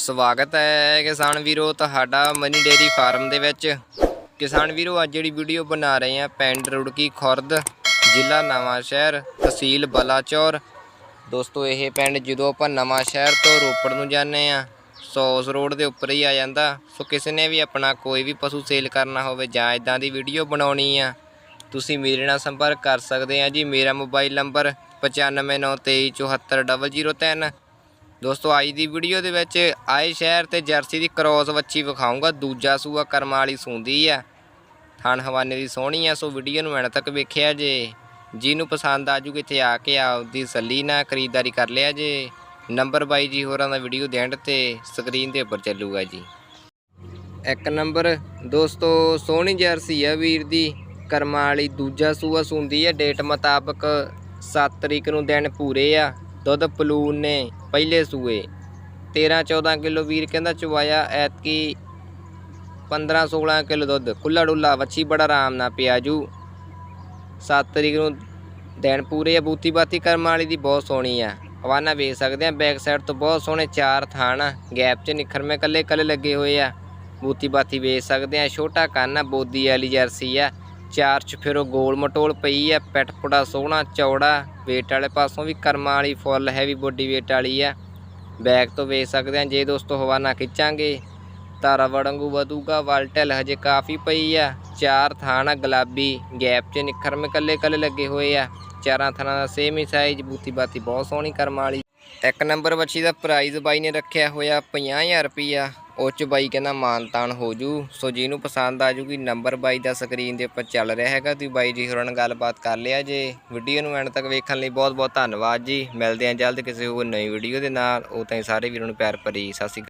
ਸਵਾਗਤ ਹੈ ਕਿਸਾਨ ਵੀਰੋ, ਤੁਹਾਡਾ ਮਨੀ ਡੇਰੀ ਫਾਰਮ ਦੇ ਵਿੱਚ। ਕਿਸਾਨ ਵੀਰੋ, ਅੱਜ ਜਿਹੜੀ ਵੀਡੀਓ ਬਣਾ ਰਹੇ ਆ ਪਿੰਡ ਰੁੜਕੀ ਖੁਰਦ, ਜ਼ਿਲ੍ਹਾ ਨਵਾਂ ਸ਼ਹਿਰ, ਤਹਿਸੀਲ ਬਲਾਚੌਰ। ਦੋਸਤੋ, ਇਹ ਪਿੰਡ ਜਦੋਂ ਆਪਾਂ ਨਵਾਂ ਸ਼ਹਿਰ ਤੋਂ ਰੋਪੜ ਨੂੰ ਜਾਂਦੇ ਆ ਸੌਸ ਰੋਡ ਦੇ ਉੱਪਰ ਹੀ ਆ ਜਾਂਦਾ। ਸੋ ਕਿਸੇ ਨੇ ਵੀ ਆਪਣਾ ਕੋਈ ਵੀ ਪਸ਼ੂ ਸੇਲ ਕਰਨਾ ਹੋਵੇ, ਜਾਂ ਇਦਾਂ ਦੀ ਵੀਡੀਓ ਬਣਾਉਣੀ ਆ, ਤੁਸੀਂ ਮੇਰੇ ਨਾਲ ਸੰਪਰਕ ਕਰ ਸਕਦੇ ਆ ਜੀ। ਮੇਰਾ ਮੋਬਾਈਲ ਨੰਬਰ 9593247003 ਦੋਸਤੋ, ਅੱਜ ਦੀ ਵੀਡੀਓ ਦੇ ਵਿੱਚ ਆਏ ਸ਼ਹਿਰ ਤੇ ਜਰਸੀ ਦੀ ਕ੍ਰੋਸ ਵੱਛੀ ਵਿਖਾਉਂਗਾ ਦੂਜਾ ਸੂਆ ਕਰਮਾਂ ਵਾਲੀ ਸੂੰਦੀ ਆ। ਥਣ ਹਵਾਨੇ ਦੀ ਸੋਹਣੀ ਆ, ਸੋ ਵੀਡੀਓ ਨੂੰ ਐਂਡ ਤੱਕ ਵੇਖਿਆ ਜੇ। ਜਿਹਨੂੰ ਪਸੰਦ ਆ ਜੂਗੀ ਇੱਥੇ ਆ ਕੇ ਆਪਦੀ ਸੱਲੀ ਨਾਲ ਖਰੀਦਦਾਰੀ ਕਰ ਲਿਆ ਜੇ। ਨੰਬਰ ਬਾਈ ਜੀ, ਹੋਰਾਂ ਦਾ ਵੀਡੀਓ ਦੇਣ ਤੇ ਸਕਰੀਨ ਦੇ ਉੱਪਰ ਚੱਲੂਗਾ ਜੀ। ਇੱਕ ਨੰਬਰ, ਦੋਸਤੋ, ਸੋਹਣੀ ਜਰਸੀ ਆ ਵੀਰ ਦੀ। ਕਰਮਾਂ ਵਾਲੀ ਦੂਜਾ ਸੂਆ ਸੂੰਦੀ ਆ। ਡੇਟ ਮੁਤਾਬਕ 7 ਤਰੀਕ ਨੂੰ ਦਿਨ ਪੂਰੇ ਆ। ਦੁੱਧ ਪਲੂਨ ਨੇ ਪਹਿਲੇ ਸੂਏ। 13 14 ਕਿਲੋ ਵੀਰ ਕਹਿੰਦਾ ਚਵਾਇਆ ਐਤਕੀ 15 16 ਕਿਲੋ ਦੁੱਧ। ਕੁੱਲਾ ਡੁੱਲਾ ਵੱਛੀ ਬੜਾ ਆਰਾਮ ਨਾਲ ਪਿਆ ਜੂ 7 ਤਰੀਕ ਨੂੰ ਦਿਨ ਪੂਰੇ ਆ ਬੂਤੀ ਬਾਤੀ ਕਰਮਾਂ ਵਾਲੀ ਦੀ ਬਹੁਤ ਸੋਹਣੀ ਆ। ਹਵਾਨਾ ਵੇਖ ਸਕਦੇ ਆ, ਬੈਕ ਸਾਈਡ ਤੋਂ ਬਹੁਤ ਸੋਹਣੇ ਚਾਰ ਥਾਣ ਗੈਪ 'ਚ ਨਿਖਰਮੇ ਕੱਲੇ ਕੱਲੇ ਲੱਗੇ ਹੋਏ ਆ। ਬੂਤੀ ਬਾਤੀ ਵੇਚ ਸਕਦੇ ਆ, ਛੋਟਾ ਕੰਨ ਆ, ਬੋਦੀ ਵਾਲੀ ਜਰਸੀ ਆ। ਚਾਰ ਚ ਫਿਰ ਉਹ ਗੋਲ ਮਟੋਲ ਪਈ ਆ, ਪਿੱਠ ਪੁੜਾ ਸੋਹਣਾ, ਚੌੜਾ ਵੇਟ ਵਾਲੇ ਪਾਸੋਂ ਵੀ ਕਰਮਾਂ ਵਾਲੀ ਫੁੱਲ ਹੈਵੀ ਬੋਡੀ ਵੇਟ ਵਾਲੀ ਆ। ਬੈਕ ਤੋਂ ਵੇਚ ਸਕਦੇ ਆ, ਜੇ ਦੋਸਤੋ ਹਵਾਨਾ ਖਿੱਚਾਂਗੇ। ਤਾਰਾ ਵੜੰਗੂ ਵਧੂਗਾ ਵਲਟਲ ਹਜੇ ਕਾਫੀ ਪਈ ਆ। ਚਾਰ ਥਾਣਾ ਗੁਲਾਬੀ ਗੈਪ 'ਚ ਨਿਖਰਮੇ ਕੱਲੇ ਕੱਲੇ ਲੱਗੇ ਹੋਏ ਆ। ਚਾਰਾਂ ਥਾਣਾ ਦਾ ਸੇਮ ਹੀ ਸਾਈਜ਼ ਬੂਤੀ ਬਾਤੀ ਬਹੁਤ ਸੋਹਣੀ ਕਰਮਾਂ ਵਾਲੀ। ਇੱਕ ਨੰਬਰ ਬੱਚੀ ਦਾ ਪ੍ਰਾਈਜ਼ ਬਾਈ ਨੇ ਰੱਖਿਆ ਹੋਇਆ 50000 ਰੁਪਈਆ। ਉਹ 'ਚ ਬਾਈ ਕਹਿੰਦਾ ਮਾਨਤਾਨ ਹੋ ਜੂ। ਸੋ ਜਿਹਨੂੰ ਪਸੰਦ ਆ ਜੂਗੀ ਨੰਬਰ ਬਾਈ ਦਾ ਸਕਰੀਨ ਦੇ ਉੱਪਰ ਚੱਲ ਰਿਹਾ ਹੈਗਾ। ਤੁਸੀਂ ਬਾਈ ਜੀ ਹੋਰਾਂ ਨਾਲ ਗੱਲਬਾਤ ਕਰ ਲਿਆ ਜੇ। ਵੀਡੀਓ ਨੂੰ ਐਂਡ ਤੱਕ ਵੇਖਣ ਲਈ ਬਹੁਤ ਬਹੁਤ ਧੰਨਵਾਦ ਜੀ। ਮਿਲਦੇ ਹਾਂ ਜਲਦ ਕਿਸੇ ਹੋਰ ਨਵੀਂ ਵੀਡੀਓ ਦੇ ਨਾਲ। ਉਹ ਤਾਈਂ ਸਾਰੇ ਵੀਰਾਂ ਨੂੰ ਪਿਆਰ ਭਰੀ ਸਤਿ ਸ਼੍ਰੀ ਅਕਾਲ।